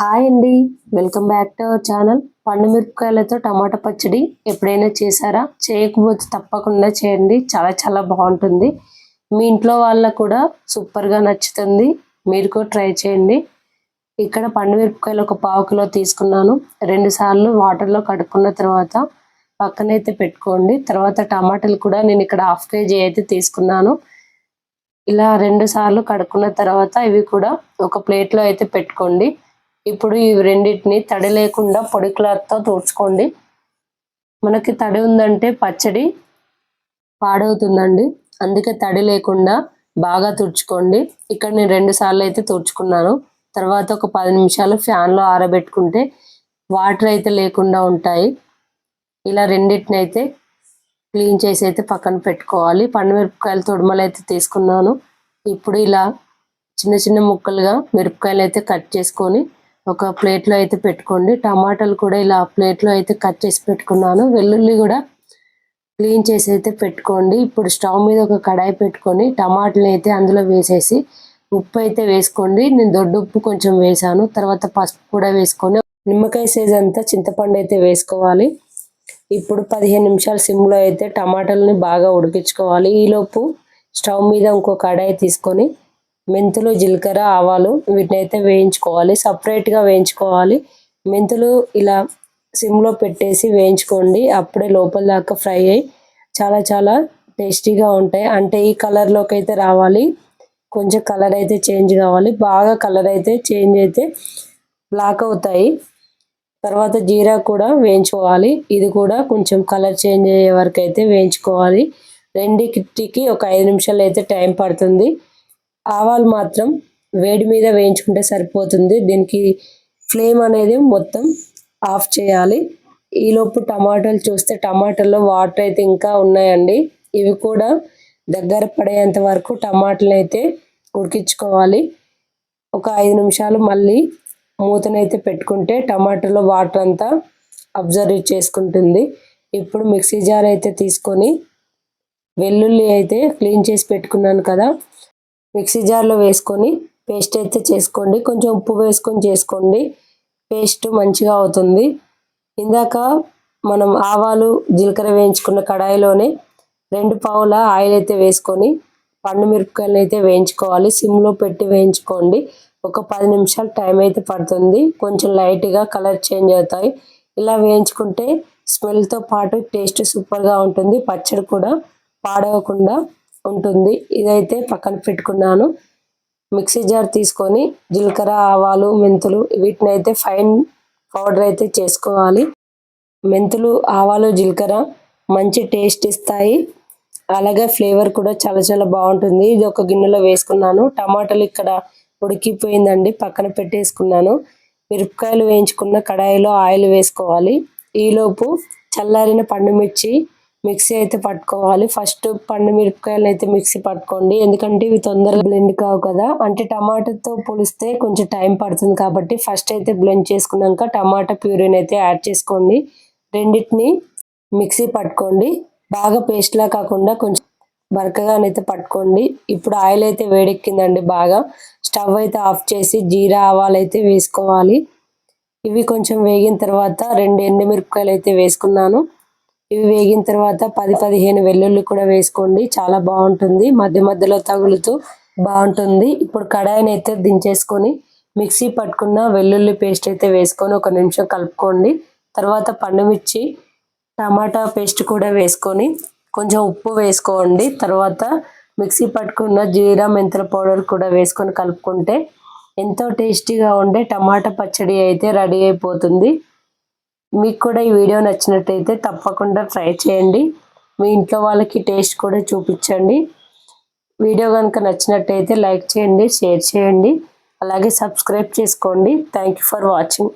Hi అండి. Welcome back to our channel. పండు మిరపకాయలతో టమాటా పచ్చడి ఎప్పుడైనా చేశారా? చేయకపోతే తప్పకుండా చేయండి. చాలా చాలా బాగుంటుంది. మీ ఇంట్లో వాళ్ళకు కూడా సూపర్గా నచ్చుతుంది. మీరు కూడా ట్రై చేయండి. ఇక్కడ పండు మిరపకాయలు ఒక పావు కిలో తీసుకున్నాను. రెండు సార్లు వాటర్లో కడుక్కున్న తర్వాత పక్కనైతే పెట్టుకోండి. తర్వాత టమాటాలు కూడా నేను ఇక్కడ హాఫ్ కేజీ అయితే తీసుకున్నాను. ఇలా రెండు సార్లు కడుక్కున్న తర్వాత ఇవి కూడా ఒక ప్లేట్లో అయితే పెట్టుకోండి. ఇప్పుడు ఈ రెండింటిని తడి లేకుండా పొడి క్లాత్తో తుడుచుకోండి. మనకి తడి ఉందంటే పచ్చడి పాడవుతుందండి. అందుకే తడి లేకుండా బాగా తుడుచుకోండి. ఇక్కడ నేను రెండు సార్లు అయితే తుడుచుకున్నాను. తర్వాత ఒక పది నిమిషాలు ఫ్యాన్లో ఆరబెట్టుకుంటే వాటర్ అయితే లేకుండా ఉంటాయి. ఇలా రెండింటిని అయితే క్లీన్ చేసి అయితే పక్కన పెట్టుకోవాలి. పండు మిరపకాయలు తొడుమలు అయితే తీసుకున్నాను. ఇప్పుడు ఇలా చిన్న చిన్న ముక్కలుగా మిరపకాయలు అయితే కట్ చేసుకొని ఒక ప్లేట్లో అయితే పెట్టుకోండి. టమాటాలు కూడా ఇలా ప్లేట్లో అయితే కట్ చేసి పెట్టుకున్నాను. వెల్లుల్లి కూడా క్లీన్ చేసి అయితే పెట్టుకోండి. ఇప్పుడు స్టవ్ మీద ఒక కడాయి పెట్టుకొని టమాటాలు అయితే అందులో వేసేసి ఉప్పు అయితే వేసుకోండి. నేను దొడ్డు ఉప్పు కొంచెం వేసాను. తర్వాత పసుపు కూడా వేసుకొని నిమ్మకాయ సైజ్ అంతా చింతపండు అయితే వేసుకోవాలి. ఇప్పుడు పదిహేను నిమిషాలు సిమ్లో అయితే టమాటాలని బాగా ఉడికించుకోవాలి. ఈలోపు స్టవ్ మీద ఇంకో కడాయి తీసుకొని మెంతులు జీలకర్ర ఆవాలు వీటిని అయితే వేయించుకోవాలి. సపరేట్గా వేయించుకోవాలి. మెంతులు ఇలా సిమ్లో పెట్టేసి వేయించుకోండి. అప్పుడే లోపల దాకా ఫ్రై అయ్యి చాలా చాలా టేస్టీగా ఉంటాయి. అంటే ఈ కలర్లోకి అయితే రావాలి. కొంచెం కలర్ అయితే చేంజ్ కావాలి. బాగా కలర్ అయితే చేంజ్ అయితే బ్లాక్ అవుతాయి. తర్వాత జీరా కూడా వేయించుకోవాలి. ఇది కూడా కొంచెం కలర్ చేంజ్ అయ్యే వరకు అయితే వేయించుకోవాలి. రెండింటికి ఒక ఐదు నిమిషాలు అయితే టైం పడుతుంది. ఆవాలు మాత్రం వేడి మీద వేయించుకుంటే సరిపోతుంది. దీనికి ఫ్లేమ్ అనేది మొత్తం ఆఫ్ చేయాలి. ఈలోపు టమాటాలు చూస్తే టమాటాల్లో వాటర్ అయితే ఇంకా ఉన్నాయండి. ఇవి కూడా దగ్గర పడేంత వరకు టమాటాలు అయితే ఉడికించుకోవాలి. ఒక ఐదు నిమిషాలు మళ్ళీ మూతనైతే పెట్టుకుంటే టమాటాలో వాటర్ అంతా అబ్జర్వ్ చేసుకుంటుంది. ఇప్పుడు మిక్సీ జార్ అయితే తీసుకొని వెల్లుల్లి అయితే క్లీన్ చేసి పెట్టుకున్నాను కదా మిక్సీ జార్లో వేసుకొని పేస్ట్ అయితే చేసుకోండి. కొంచెం ఉప్పు వేసుకొని చేసుకోండి. పేస్ట్ మంచిగా అవుతుంది. ఇందాక మనం ఆవాలు జీలకర్ర వేయించుకున్న కడాయిలోనే రెండు పావుల ఆయిల్ అయితే వేసుకొని పండు మిరపకాయలు అయితే వేయించుకోవాలి. సిమ్లో పెట్టి వేయించుకోండి. ఒక పది నిమిషాలు టైం అయితే పడుతుంది. కొంచెం లైట్గా కలర్ చేంజ్ అవుతాయి. ఇలా వేయించుకుంటే స్మెల్తో పాటు టేస్ట్ సూపర్గా ఉంటుంది. పచ్చడి కూడా పాడవకుండా ఉంటుంది. ఇదైతే పక్కన పెట్టుకున్నాను. మిక్సీ జార్ తీసుకొని జీలకర్ర ఆవాలు మెంతులు వీటిని అయితే ఫైన్ పౌడర్ అయితే చేసుకోవాలి. మెంతులు ఆవాలు జీలకర్ర మంచి టేస్ట్ ఇస్తాయి. అలాగే ఫ్లేవర్ కూడా చాలా చాలా బాగుంటుంది. ఇది ఒక గిన్నెలో వేసుకున్నాను. టమాటాలు ఇక్కడ ఉడికిపోయిందండి. పక్కన పెట్టేసుకున్నాను. మిరపకాయలు వేయించుకున్న కడాయిలో ఆయిల్ వేసుకోవాలి. ఈలోపు చల్లారిన పండు మిర్చి మిక్సీ అయితే పట్టుకోవాలి. ఫస్ట్ పండు మిరపకాయలు అయితే మిక్సీ పట్టుకోండి. ఎందుకంటే ఇవి తొందరగా బ్లెండ్ కావు కదా. అంటే టమాటాతో పులిస్తే కొంచెం టైం పడుతుంది కాబట్టి ఫస్ట్ అయితే బ్లెండ్ చేసుకున్నాక టమాటా ప్యూరీని అయితే యాడ్ చేసుకోండి. రెండింటిని మిక్సీ పట్టుకోండి. బాగా పేస్ట్లా కాకుండా కొంచెం బరకగానైతే పట్టుకోండి. ఇప్పుడు ఆయిల్ అయితే వేడెక్కిందండి బాగా. స్టవ్ అయితే ఆఫ్ చేసి జీరా ఆవాలు అయితే వేసుకోవాలి. ఇవి కొంచెం వేగిన తర్వాత రెండు ఎండుమిరపకాయలు అయితే వేసుకున్నాను. ఇవి వేగిన తర్వాత పది పదిహేను వెల్లుల్లి కూడా వేసుకోండి. చాలా బాగుంటుంది. మధ్య మధ్యలో తగులుతూ బాగుంటుంది. ఇప్పుడు కడాయిని అయితే దించేసుకొని మిక్సీ పట్టుకున్న వెల్లుల్లి పేస్ట్ అయితే వేసుకొని ఒక నిమిషం కలుపుకోండి. తర్వాత పండుమిర్చి టమాటా పేస్ట్ కూడా వేసుకొని కొంచెం ఉప్పు వేసుకోండి. తర్వాత మిక్సీ పట్టుకున్న జీరా మెంతుల పౌడర్ కూడా వేసుకొని కలుపుకుంటే ఎంతో టేస్టీగా ఉండే టమాటా పచ్చడి అయితే రెడీ అయిపోతుంది. మీకు కూడా ఈ వీడియో నచ్చినట్టయితే తప్పకుండా ట్రై చేయండి. మీ ఇంట్లో వాళ్ళకి టేస్ట్ కూడా చూపించండి. వీడియో కనుక నచ్చినట్టయితే లైక్ చేయండి షేర్ చేయండి. అలాగే సబ్స్క్రైబ్ చేసుకోండి. Thank for watching.